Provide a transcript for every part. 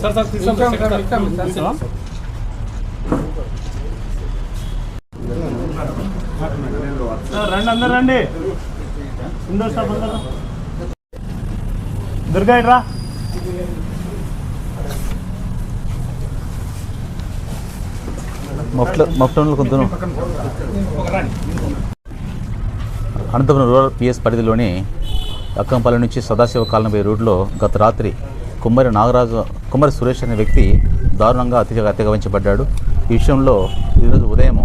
Sir sir రండి అందరు రండి అందరు దుర్గా రా కొంత అనంతపురం రూరల్ పిఎస్ పరిధిలోని అక్కంపల్లి నుంచి సదాశివ కాలనీ రూట్లో గత రాత్రి కుమ్మరి నాగరాజు కుమ్మరి సురేష్ అనే వ్యక్తి దారుణంగా అతి అతిగమించబడ్డాడు. ఈ విషయంలో ఈరోజు ఉదయం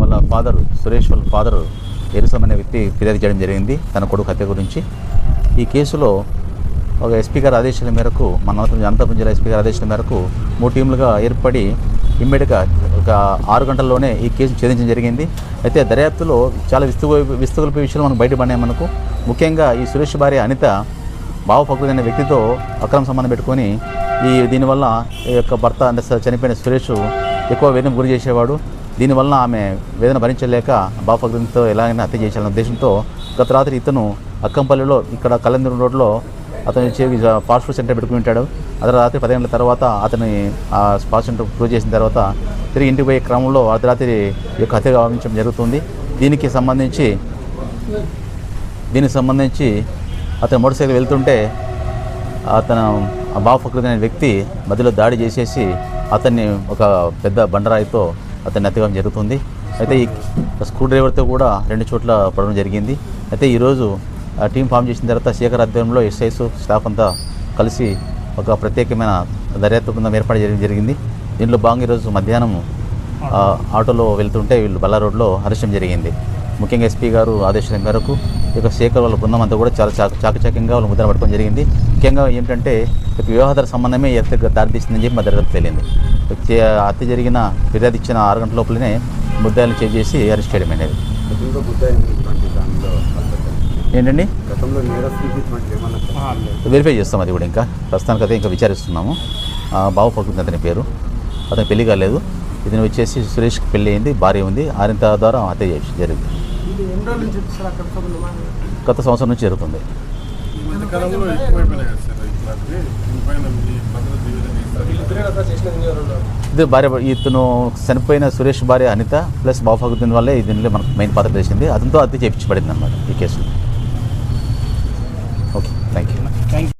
వాళ్ళ ఫాదర్ సురేష్ వాళ్ళ ఫాదర్ ఎరుసం అనే వ్యక్తి ఫిర్యాదు చేయడం జరిగింది. తన కొడుకు హత్య గురించి. ఈ కేసులో ఒక ఎస్పీ గారి ఆదేశాల మేరకు మన అనంతపురం జిల్లా ఎస్పీ గారి ఆదేశాల మేరకు మూడు టీంలుగా ఏర్పడి ఇమ్మీడియట్గా ఒక ఆరు గంటల్లోనే ఈ కేసు ఛేదించడం జరిగింది. అయితే దర్యాప్తులో చాలా విస్తృ విస్తుగొలిపే విషయాలు మనకు బయటపడినాయి మనకు. ముఖ్యంగా ఈ సురేష్ భార్య అనిత బావ అనే వ్యక్తితో అక్రమ సంబంధం పెట్టుకొని ఈ దీనివల్ల ఈ యొక్క భర్త అంటే చనిపోయిన సురేష్ ఎక్కువ వేదన గురి చేసేవాడు. దీనివల్ల ఆమె వేదన భరించలేక బావ ఎలాగైనా హత్య చేయాలనే ఉద్దేశంతో గత రాత్రి ఇతను అక్కంపల్లిలో ఇక్కడ కళ్యాణ రోడ్లో అతను వచ్చి ఫాస్ట్ ఫుడ్ సెంటర్ పెట్టుకుని ఉంటాడు. అతను రాత్రి పదిహేనుల తర్వాత అతని ఆ ఫాస్ట్ సెంటర్ క్లోజ్ చేసిన తర్వాత తిరిగి ఇంటికి పోయే క్రమంలో అర్ధరాత్రి ఈ యొక్క హత్య గమనించడం జరుగుతుంది. దీనికి సంబంధించి దీనికి సంబంధించి అతను మోటార్ సైకిల్ వెళ్తుంటే అతను ఆ బాబు అనే వ్యక్తి మధ్యలో దాడి చేసేసి అతన్ని ఒక పెద్ద బండరాయితో అతన్ని ఎత్తగడం జరుగుతుంది. అయితే ఈ స్క్రూ డ్రైవర్తో కూడా రెండు చోట్ల పడడం జరిగింది. అయితే ఈరోజు ఆ టీం ఫామ్ చేసిన తర్వాత శేఖర్ ఆధ్వర్యంలో ఎస్ఐస్ స్టాఫ్ అంతా కలిసి ఒక ప్రత్యేకమైన దర్యాప్తు బృందం ఏర్పాటు చేయడం జరిగింది. దీనిలో భాగంగా ఈరోజు మధ్యాహ్నం ఆటోలో వెళ్తుంటే వీళ్ళు బల్లా రోడ్లో అరెస్టం జరిగింది. ముఖ్యంగా ఎస్పీ గారు ఆదేశాల మేరకు ఇక శేఖర్ వాళ్ళ బృందం అంతా కూడా చాలా చాక చాకచక్యంగా వాళ్ళు ముద్ర పట్టుకోవడం జరిగింది. ముఖ్యంగా ఏంటంటే ఇక వివాహాదార సంబంధమే హత్యకు దారితీస్తుందని చెప్పి మా దర్యాప్తు తేలింది. హత్య జరిగిన ఫిర్యాదు ఇచ్చిన ఆరు గంటల లోపలనే ముద్దాయిలు చేసి అరెస్ట్ చేయడం అనేది. ఏంటండి? వెరిఫై చేస్తాం అది కూడా ఇంకా. ప్రస్తుతానికి అయితే ఇంకా విచారిస్తున్నాము. బాబు పడుతుంది అతని పేరు. అతని పెళ్ళి కాలేదు. ఇతను వచ్చేసి సురేష్కి పెళ్ళి అయింది భార్య ఉంది. ఆరింత ద్వారా హత్య చేసి జరిగింది. గత సంవత్సరం నుంచి జరుగుతుంది. ఇది భార్య ఇతను చనిపోయిన సురేష్ భార్య అనిత ప్లస్ బాబు ఫగుద్దీన్ వల్లే దీనిలో మనకు మెయిన్ పాత్ర తెలిసింది అతనితో హత్య చేయించబడింది అనమాట ఈ కేసులో. Okay thank you